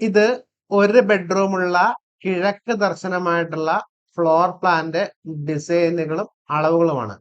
ഇത് ഒരു ബെഡ്റൂമുള്ള കിഴക്ക് ദർശനമായിട്ടുള്ള ഫ്ലോർ പ്ലാന്റെ ഡിസൈനുകളും അളവുകളുമാണ്.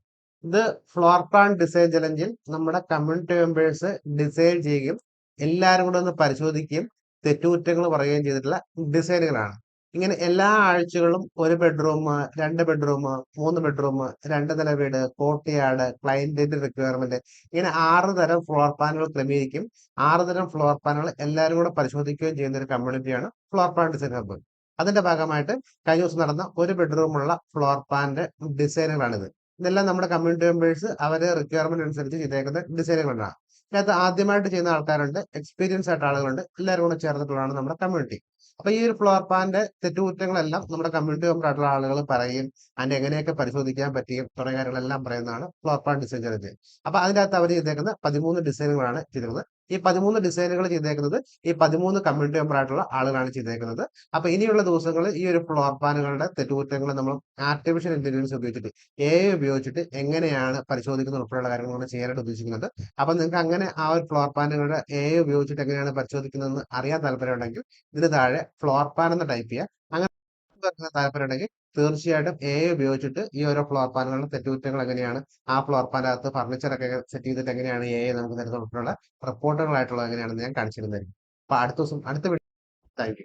ഇത് ഫ്ലോർ പ്ലാൻ ഡിസൈൻ ചലഞ്ചിൽ നമ്മുടെ കമ്മ്യൂണിറ്റി മെമ്പേഴ്സ് ഡിസൈൻ ചെയ്യുകയും എല്ലാവരും കൂടെ ഒന്ന് പരിശോധിക്കുകയും തെറ്റുകുറ്റങ്ങൾ പറയുകയും ചെയ്തിട്ടുള്ള ഡിസൈനുകളാണ് ഇങ്ങനെ എല്ലാ ആഴ്ചകളും ഒരു ബെഡ്റൂം രണ്ട് ബെഡ്റൂം മൂന്ന് ബെഡ്റൂം രണ്ട് നില വീട് കോട്ടയാട് ക്ലയന്റിന്റെ റിക്വയർമെന്റ് ഇങ്ങനെ ആറ് തരം ഫ്ലോർ പ്ലാനുകൾ ക്രമീകരിക്കും. ആറ് തരം ഫ്ലോർ പ്ലാനുകൾ എല്ലാവരും കൂടെ പരിശോധിക്കുകയും ചെയ്യുന്ന ഒരു കമ്മ്യൂണിറ്റിയാണ് ഫ്ലോർ പ്ലാൻ ഡിസൈൻ ഹബ്ബ് അതിന്റെ ഭാഗമായിട്ട് കഴിഞ്ഞ ദിവസം നടന്ന ഒരു ബെഡ്റൂമുള്ള ഫ്ലോർ പ്ലാന്റെ ഡിസൈനുകളാണിത് ഇതെല്ലാം നമ്മുടെ കമ്മ്യൂണിറ്റി മെമ്പേഴ്സ് അവരെ റിക്വയർമെന്റ് അനുസരിച്ച് ചെയ്തേക്കുന്ന ഡിസൈനുകളാണ് ഇതിനകത്ത് ആദ്യമായിട്ട് ചെയ്യുന്ന ആൾക്കാരുണ്ട് എക്സ്പീരിയൻസ് ആയിട്ട് ആളുകളുണ്ട്. എല്ലാവരും കൂടെ ചേർന്നിട്ടുള്ളതാണ് നമ്മുടെ കമ്മ്യൂണിറ്റി അപ്പൊ ഈ ഒരു ഫ്ലോർ പ്ലാന്റെ തെറ്റുകുറ്റങ്ങളെല്ലാം നമ്മുടെ കമ്മ്യൂണിറ്റി മെമ്പർ ആയിട്ടുള്ള ആളുകൾ പറയും. അതിന്റെ എങ്ങനെയൊക്കെ പരിശോധിക്കാൻ പറ്റിയും തുടങ്ങിയ കാര്യങ്ങളെല്ലാം പറയുന്നതാണ് ഫ്ലോർ പ്ലാൻ ഡിസൈൻ ചെയ്തത് അപ്പൊ അതിന്റെ അകത്ത് അവർ ചെയ്തേക്കുന്ന പതിമൂന്ന് ഡിസൈനുകളാണ് ചെയ്തിരുന്നത് ഈ പതിമൂന്ന് ഡിസൈനുകൾ ചെയ്തേക്കുന്നത് ഈ പതിമൂന്ന് കമ്മ്യൂണിറ്റി മെമ്പർ ആയിട്ടുള്ള ആളുകളാണ് ചെയ്തേക്കുന്നത്. അപ്പൊ ഇനിയുള്ള ദിവസങ്ങളിൽ ഈ ഒരു ഫ്ലോർ പ്ലാനുകളുടെ തെറ്റുകുറ്റങ്ങൾ നമ്മൾ ആർട്ടിഫിഷ്യൽ ഇന്റലിജൻസ് ഉപയോഗിച്ചിട്ട് എ ഉപയോഗിച്ചിട്ട് എങ്ങനെയാണ് പരിശോധിക്കുന്ന ഉൾപ്പെടെയുള്ള കാര്യങ്ങളാണ് ചെയ്യാനായിട്ട് ഉദ്ദേശിക്കുന്നത്. അപ്പൊ നിങ്ങൾക്ക് അങ്ങനെ ആ ഒരു ഫ്ലോർ പ്ലാനുകളുടെ എ ഉപയോഗിച്ചിട്ട് എങ്ങനെയാണ് പരിശോധിക്കുന്നതെന്ന് അറിയാൻ താല്പര്യമുണ്ടെങ്കിൽ ഇതിന് താഴെ ഫ്ലോർ പാൻ എന്ന് ടൈപ്പ് ചെയ്യുക അങ്ങനെ താല്പര്യം ഉണ്ടെങ്കിൽ തീർച്ചയായിട്ടും എ ഉപയോഗിച്ചിട്ട് ഈ ഓരോ ഫ്ലോർ പാനുകളുടെ തെറ്റുകുറ്റങ്ങൾ എങ്ങനെയാണ്? ആ ഫ്ലോർ പാനകത്ത് ഫർണിച്ചർ ഒക്കെ സെറ്റ് ചെയ്തിട്ട് എങ്ങനെയാണ് എ നമുക്ക് തരുന്ന റിപ്പോർട്ടുകളായിട്ടുള്ളത് എങ്ങനെയാണെന്ന് ഞാൻ കാണിച്ചിരുന്നതായിരിക്കും അപ്പൊ അടുത്ത ദിവസം അടുത്ത താങ്ക്